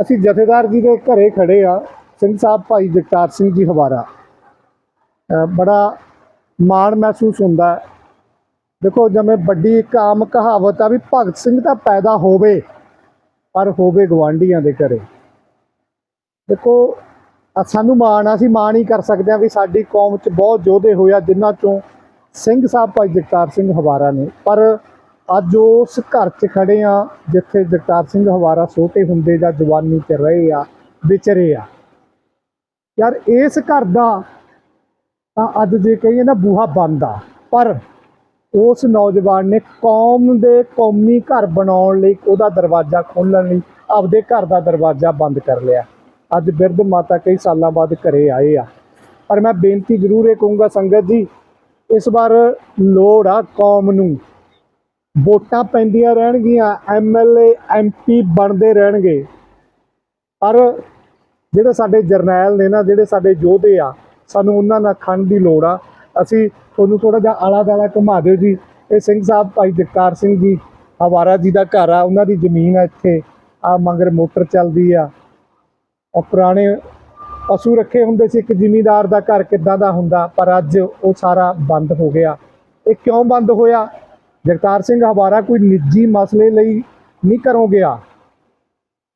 ਅਸੀਂ ਜਥੇਦਾਰ ਜੀ ਦੇ ਘਰੇ ਖੜੇ ਆ, ਸਿੰਘ ਸਾਹਿਬ ਭਾਈ ਜਗਤਾਰ ਸਿੰਘ ਜੀ ਹਵਾਰਾ। ਬੜਾ ਮਾਣ ਮਹਿਸੂਸ ਹੁੰਦਾ ਦੇਖੋ, ਜਿਵੇਂ ਵੱਡੀ ਇੱਕ ਆਮ ਕਹਾਵਤ ਆ ਵੀ ਭਗਤ ਸਿੰਘ ਤਾਂ ਪੈਦਾ ਹੋਵੇ, ਪਰ ਹੋਵੇ ਗਵਾਂਢੀਆਂ ਦੇ ਘਰੇ। ਦੇਖੋ ਸਾਨੂੰ ਮਾਣ ਆ, ਅਸੀਂ ਮਾਣ ਹੀ ਕਰ ਸਕਦੇ ਆ ਵੀ ਸਾਡੀ ਕੌਮ 'ਚ ਬਹੁਤ ਯੋਧੇ ਹੋਏ ਆ, ਜਿਨ੍ਹਾਂ 'ਚੋਂ ਸਿੰਘ ਸਾਹਿਬ ਭਾਈ ਜਗਤਾਰ ਸਿੰਘ ਹਵਾਰਾ ਨੇ। ਪਰ ਅੱਜ ਉਸ ਘਰ 'ਚ ਖੜੇ ਆ, ਜਿੱਥੇ ਜਗਤਾਰ ਸਿੰਘ ਹਵਾਰਾ ਛੋਟੇ ਹੁੰਦੇ ਜਾਂ ਜਵਾਨੀ 'ਚ ਰਹੇ ਆ, ਵਿਚਰੇ ਆ। ਯਾਰ ਇਸ ਘਰ ਦਾ ਤਾਂ ਅੱਜ ਜੇ ਕਹੀਏ ਨਾ ਬੂਹਾ ਬੰਦ ਆ, ਪਰ ਉਸ ਨੌਜਵਾਨ ਨੇ ਕੌਮ ਦੇ ਕੌਮੀ ਘਰ ਬਣਾਉਣ ਲਈ ਉਹਦਾ ਦਰਵਾਜ਼ਾ ਖੋਲਣ ਲਈ ਆਪਦੇ ਘਰ ਦਾ ਦਰਵਾਜ਼ਾ ਬੰਦ ਕਰ ਲਿਆ। ਅੱਜ ਬਿਰਧ ਮਾਤਾ ਕਈ ਸਾਲਾਂ ਬਾਅਦ ਘਰੇ ਆਏ ਆ। ਪਰ ਮੈਂ ਬੇਨਤੀ ਜ਼ਰੂਰ ਇਹ ਕਹੂੰਗਾ ਸੰਗਤ ਜੀ, ਇਸ ਵਾਰ ਲੋੜ ਆ ਕੌਮ ਨੂੰ ਵੋਟਾਂ ਪੈਂਦੀਆਂ ਰਹਿਣਗੀਆਂ ਐਮਐਲਏ ਐਮਪੀ ਬਣਦੇ ਰਹਿਣਗੇ। ਪਰ ਜਿਹੜੇ ਸਾਡੇ ਜਰਨੈਲ ਨੇ ਨਾ, ਜਿਹੜੇ ਸਾਡੇ ਯੋਧੇ ਆ, ਸਾਨੂੰ ਉਹਨਾਂ ਨਾਲ ਖੰਡ ਦੀ ਲੋੜ ਆ। ਅਸੀਂ ਤੁਹਾਨੂੰ ਥੋੜਾ ਜਿਹਾ ਆਲਾ ਦਾਲਾ ਘੁਮਾ ਦਿਓ ਜੀ। ਇਹ ਸਿੰਘ ਸਾਹਿਬ, ਭਾਈ ਜਗਤਾਰ ਸਿੰਘ ਜੀ ਹਵਾਰਾ ਜੀ ਦਾ ਘਰ ਆ, ਉਹਨਾਂ ਦੀ ਜ਼ਮੀਨ ਆ ਇੱਥੇ। ਆ ਮੰਗਰ ਮੋਟਰ ਚੱਲਦੀ ਆ। ਉਹ ਪੁਰਾਣੇ ਪਸ਼ੂ ਰੱਖੇ ਹੁੰਦੇ ਸੀ, ਇੱਕ ਜ਼ਿਮੀਂਦਾਰ ਦਾ ਘਰ ਕਿੱਦਾਂ ਦਾ ਹੁੰਦਾ, ਪਰ ਅੱਜ ਉਹ ਸਾਰਾ ਬੰਦ ਹੋ ਗਿਆ। ਇਹ ਕਿਉਂ ਬੰਦ ਹੋਇਆ? ਜਗਤਾਰ ਸਿੰਘ ਹਵਾਰਾ ਕੋਈ ਨਿੱਜੀ ਮਸਲੇ ਲਈ ਨਹੀਂ ਘਰੋਂ ਗਿਆ।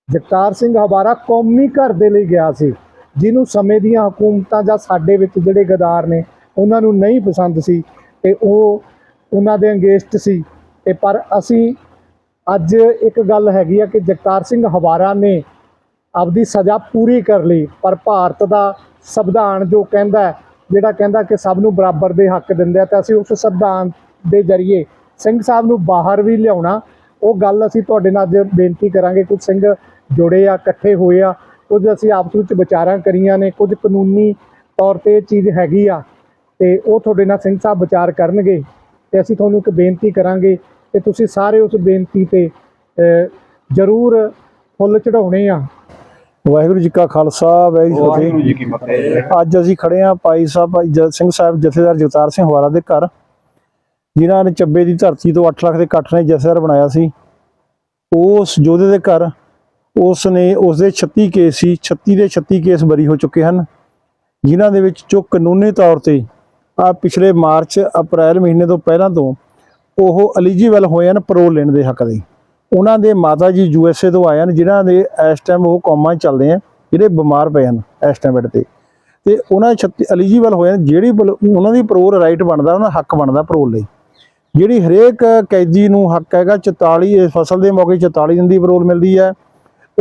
ਜਗਤਾਰ ਸਿੰਘ ਹਵਾਰਾ ਕੌਮੀ ਘਰ ਦੇ ਲਈ ਗਿਆ ਸੀ। ਜਿਹਨੂੰ ਸਮੇਂ ਦੀਆਂ ਹਕੂਮਤਾਂ ਜਾਂ ਸਾਡੇ ਵਿੱਚ ਜਿਹੜੇ ਗਦਾਰ ਨੇ, ਉਹਨਾਂ ਨੂੰ ਨਹੀਂ ਪਸੰਦ ਸੀ ਤੇ ਉਹ ਉਹਨਾਂ ਦੇ ਅੰਗੇਸਟ ਸੀ। ਤੇ ਪਰ ਅਸੀਂ ਅੱਜ ਇੱਕ ਗੱਲ ਹੈਗੀ ਆ ਕਿ ਜਗਤਾਰ ਸਿੰਘ ਹਵਾਰਾ ਨੇ ਆਪਦੀ ਸਜ਼ਾ ਪੂਰੀ ਕਰ ਲਈ, ਪਰ ਭਾਰਤ ਦਾ ਸੰਵਿਧਾਨ ਜੋ ਕਹਿੰਦਾ ਜਿਹੜਾ ਕਹਿੰਦਾ ਕਿ ਸਭ ਨੂੰ ਬਰਾਬਰ ਦੇ ਹੱਕ ਦਿੰਦੇ ਆ, ਤਾਂ ਅਸੀਂ ਉਸ ਸੰਵਿਧਾਨ ਦੇ ਜ਼ਰੀਏ ਸਿੰਘ ਸਾਹਿਬ ਨੂੰ ਬਾਹਰ ਵੀ ਲਿਆਉਣਾ ਉਹ ਗੱਲ ਅਸੀਂ ਤੁਹਾਡੇ ਨਾਲ ਅੱਜ ਬੇਨਤੀ ਕਰਾਂਗੇ ਕੁਝ ਸਿੰਘ ਜੁੜੇ ਆ ਇਕੱਠੇ ਹੋਏ ਆ ਕੁਝ ਅਸੀਂ ਆਪਸ ਵਿੱਚ ਵਿਚਾਰਾਂ ਕਰੀਆਂ ਨੇ ਕੁਝ ਕਾਨੂੰਨੀ ਤੌਰ ਤੇ ਇਹ ਚੀਜ਼ ਹੈਗੀ ਆ ਤੇ ਉਹ ਤੁਹਾਡੇ ਨਾਲ ਸਿੰਘ ਸਾਹਿਬ ਵਿਚਾਰ ਕਰਨਗੇ ਤੇ ਅਸੀਂ ਤੁਹਾਨੂੰ ਇੱਕ ਬੇਨਤੀ ਕਰਾਂਗੇ ਤੇ ਤੁਸੀਂ ਸਾਰੇ ਉਸ ਬੇਨਤੀ ਤੇ ਜ਼ਰੂਰ ਫੁੱਲ ਚੜਾਉਣੇ ਆ। ਵਾਹਿਗੁਰੂ ਜੀ ਕਾ ਖਾਲਸਾ ਵਾਹਿਗੁਰੂ ਵਾਹਿਗੁਰੂ ਜੀ ਕੀ ਫਤਿਹ। ਅੱਜ ਅਸੀਂ ਖੜੇ ਆ ਭਾਈ ਸਾਹਿਬ ਭਾਈ ਜਤ ਸਿੰਘ ਸਾਹਿਬ ਜਥੇਦਾਰ ਜਗਤਾਰ ਸਿੰਘ ਹਵਾਰਾ ਦੇ ਘਰ। ਜਿਨ੍ਹਾਂ ਨੇ ਚੱਬੇ ਦੀ ਧਰਤੀ ਤੋਂ 8 ਲੱਖ ਦੇ ਇਕੱਠ ਨੇ ਜਥੇਦਾਰ ਬਣਾਇਆ ਸੀ, ਉਸ ਯੋਧੇ ਦੇ ਘਰ ਉਸ ਨੇ ਉਸ ਦੇ 36 ਕੇਸ ਸੀ 36 ਦੇ 36 ਕੇਸ ਬਰੀ ਹੋ ਚੁੱਕੇ ਹਨ, ਜਿਨ੍ਹਾਂ ਦੇ ਵਿੱਚ ਜੋ ਕਾਨੂੰਨੀ ਤੌਰ ਤੇ ਆ ਪਿਛਲੇ ਮਾਰਚ, ਅਪ੍ਰੈਲ ਮਹੀਨੇ ਤੋਂ ਪਹਿਲਾਂ ਤੋਂ ਉਹ ਐਲੀਜੀਬਲ ਹੋਏ ਹਨ ਪਰੋਲ ਲੈਣ ਦੇ ਹੱਕ ਦੇ। ਉਹਨਾਂ ਦੇ ਮਾਤਾ ਜੀ ਯੂਐਸਏ ਤੋਂ ਆਏ ਹਨ, ਜਿਨ੍ਹਾਂ ਦੇ ਇਸ ਟਾਈਮ ਉਹ ਕੌਮਾਂ 'ਚ ਚੱਲਦੇ ਆ, ਜਿਹੜੇ ਬਿਮਾਰ ਪਏ ਹਨ ਇਸ ਟਾਈਮ ਬੈਠ ਤੇ ਤੇ ਉਹਨਾਂ ਐਲੀਜੀਬਲ ਹੋਏ ਹਨ, ਜਿਹੜੀ ਪਲ- ਉਹਨਾਂ ਦੀ ਪਰੋਲ ਰਾਈਟ ਬਣਦਾ, ਉਹਨਾਂ ਦਾ ਹੱਕ ਬਣਦਾ ਪਰੋਲ ਲਈ। ਜਿਹੜੀ ਹਰੇਕ ਕੈਦੀ ਨੂੰ ਹੱਕ ਹੈਗਾ 44 ਇਸ ਫਸਲ ਦੇ ਮੌਕੇ 44 ਦਿਨ ਦੀ ਪਰੋਲ ਮਿਲਦੀ ਹੈ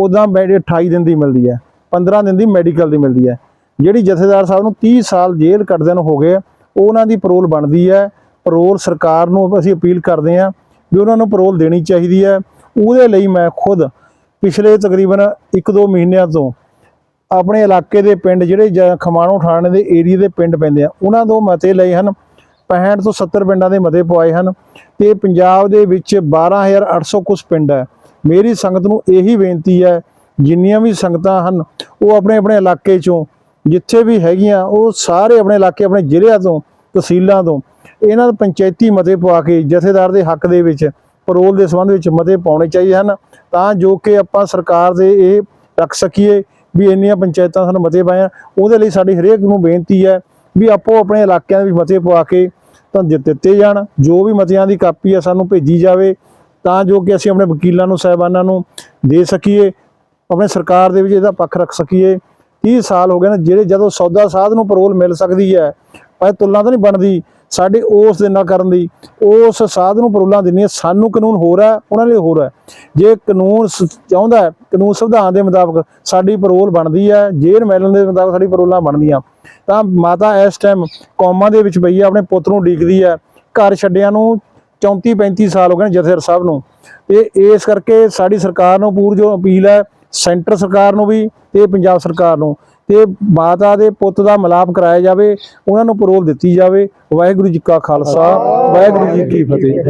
ਉਦਾਂ ਮੈਡੀ 28 ਦਿਨ ਦੀ ਮਿਲਦੀ ਹੈ 15 ਦਿਨ ਦੀ ਮੈਡੀਕਲ ਦੀ ਮਿਲਦੀ ਹੈ। ਜਿਹੜੀ ਜਥੇਦਾਰ ਸਾਹਿਬ ਨੂੰ 30 ਸਾਲ ਜੇਲ੍ਹ ਕੱਟਦਿਆਂ ਨੂੰ ਹੋ ਗਏ, ਉਹਨਾਂ ਦੀ ਪਰੋਲ ਬਣਦੀ ਹੈ। ਪਰੋਲ ਸਰਕਾਰ ਨੂੰ ਅਸੀਂ ਅਪੀਲ ਕਰਦੇ ਹਾਂ ਵੀ ਉਹਨਾਂ ਨੂੰ ਪਰੋਲ ਦੇਣੀ ਚਾਹੀਦੀ ਹੈ। ਉਹਦੇ ਲਈ ਮੈਂ ਖੁਦ ਪਿਛਲੇ ਤਕਰੀਬਨ 1-2 ਮਹੀਨਿਆਂ ਤੋਂ ਆਪਣੇ ਇਲਾਕੇ ਦੇ ਪਿੰਡ ਜਿਹੜੇ ਜ- ਖਮਾਣੋ ਥਾਣੇ ਦੇ ਏਰੀਆ ਦੇ ਪਿੰਡ ਪੈਂਦੇ ਆ, ਉਹਨਾਂ ਤੋਂ ਮਤੇ ਲਏ ਹਨ। 65 ਤੋਂ 70 ਪਿੰਡਾਂ ਦੇ ਮਤੇ ਪਵਾਏ ਹਨ ਤੇ ਪੰਜਾਬ ਦੇ ਵਿੱਚ 12800 ਕੁਛ ਪਿੰਡ ਹੈ। ਮੇਰੀ ਸੰਗਤ ਨੂੰ ਇਹੀ ਬੇਨਤੀ ਹੈ, ਜਿੰਨੀਆਂ ਵੀ ਸੰਗਤਾਂ ਹਨ, ਉਹ ਆਪਣੇ ਆਪਣੇ ਇਲਾਕੇ ਚੋਂ, ਜਿੱਥੇ ਵੀ ਹੈਗੀਆਂ, ਉਹ ਸਾਰੇ ਆਪਣੇ ਇਲਾਕੇ, ਆਪਣੇ ਜ਼ਿਲ੍ਹਿਆਂ ਤੋਂ, ਤਹਿਸੀਲਾਂ ਤੋਂ, ਇਹਨਾਂ ਦੇ ਪੰਚਾਇਤੀ ਮਤੇ ਪਵਾ ਕੇ, ਜਥੇਦਾਰ ਦੇ ਹੱਕ ਦੇ ਵਿੱਚ ਪਰੋਲ ਦੇ ਸੰਬੰਧ ਵਿੱਚ ਮਤੇ ਪਾਉਣੇ ਚਾਹੀਦੇ ਹਨ, ਤਾਂ ਜੋ ਕਿ ਆਪਾਂ ਸਰਕਾਰ ਦੇ ਇਹ ਰੱਖ ਸਕੀਏ ਵੀ ਇੰਨੀਆਂ ਪੰਚਾਇਤਾਂ ਸਾਨੂੰ ਮਤੇ ਪਾਏ ਆ ਉਹਦੇ ਲਈ ਸਾਡੀ ਹਰੇਕ ਨੂੰ ਬੇਨਤੀ ਹੈ ਵੀ ਆਪੋ ਆਪਣੇ ਇਲਾਕਿਆਂ ਦੇ ਵਿੱਚ ਮਤੇ ਪਵਾ ਕੇ ਤਾਂ ਦਿੱਤੇ ਜਾਣ, ਜੋ ਵੀ ਮਤਿਆਂ ਦੀ ਕਾਪੀ ਹੈ ਸਾਨੂੰ ਭੇਜੀ ਜਾਵੇ, ਤਾਂ ਜੋ ਕਿ ਅਸੀਂ ਆਪਣੇ ਵਕੀਲਾਂ ਨੂੰ, ਸਾਹਿਬਾਨਾਂ ਨੂੰ ਦੇ ਸਕੀਏ, ਆਪਣੇ ਸਰਕਾਰ ਦੇ ਵਿੱਚ ਇਹਦਾ ਪੱਖ ਰੱਖ ਸਕੀਏ। 30 ਸਾਲ ਹੋ ਗਏ ਨੇ, ਜਿਹੜੇ ਜਦੋਂ ਸੌਦਾ ਸਾਧ ਨੂੰ ਪਰੋਲ ਮਿਲ ਸਕਦੀ ਹੈ ਪਰ ਤੁਲਨਾ ਤਾਂ ਨਹੀਂ ਬਣਦੀ ਸਾਡੇ ਉਸ ਦੇ ਨਾਲ ਕਰਨ ਦੀ, ਉਸ ਸਾਧ ਨੂੰ ਪਰੋਲਾਂ ਦਿੰਦੀਆਂ ਸਾਨੂੰ ਕਾਨੂੰਨ ਹੋਰ ਹੈ, ਉਹਨਾਂ ਲਈ ਹੋਰ ਹੈ। ਜੇ ਕਾਨੂੰਨ ਸ- ਚਾਹੁੰਦਾ ਕਾਨੂੰਨ ਸੰਵਿਧਾਨ ਦੇ ਮੁਤਾਬਕ ਸਾਡੀ ਪਰੋਲ ਬਣਦੀ ਹੈ, ਜੇਲ੍ਹ ਮੈਲਨ ਦੇ ਮੁਤਾਬਕ ਸਾਡੀ ਪਰੋਲਾਂ ਬਣਦੀਆਂ। ਤਾਂ ਮਾਤਾ ਇਸ ਟਾਈਮ ਕੌਮਾਂ ਦੇ ਵਿੱਚ ਪਈ ਹੈ, ਆਪਣੇ ਪੁੱਤ ਨੂੰ ਡੀਕਦੀ ਹੈ, ਘਰ ਛੱਡਿਆਂ ਨੂੰ 34 35 ਸਾਲ ਹੋ ਗਏ ਨੇ ਜਥੇਦਾਰ ਸਾਹਿਬ ਨੂੰ। ਤੇ ਇਸ ਕਰਕੇ ਸਾਡੀ ਸਰਕਾਰ ਨੂੰ ਪੂਰ ਜੋ ਅਪੀਲ ਹੈ, ਸੈਂਟਰ ਸਰਕਾਰ ਨੂੰ ਵੀ ਤੇ ਪੰਜਾਬ ਸਰਕਾਰ ਨੂੰ। ਤੇ ਮਾਤਾ ਦੇ ਪੁੱਤ ਦਾ ਮਿਲਾਪ ਕਰਾਇਆ ਜਾਵੇ, ਉਹਨਾਂ ਨੂੰ ਪਰੋਲ ਦਿੱਤੀ ਜਾਵੇ। ਵਾਹਿਗੁਰੂ ਜੀ ਕਾ ਖਾਲਸਾ, ਵਾਹਿਗੁਰੂ ਜੀ ਕੀ ਫਤਿਹ।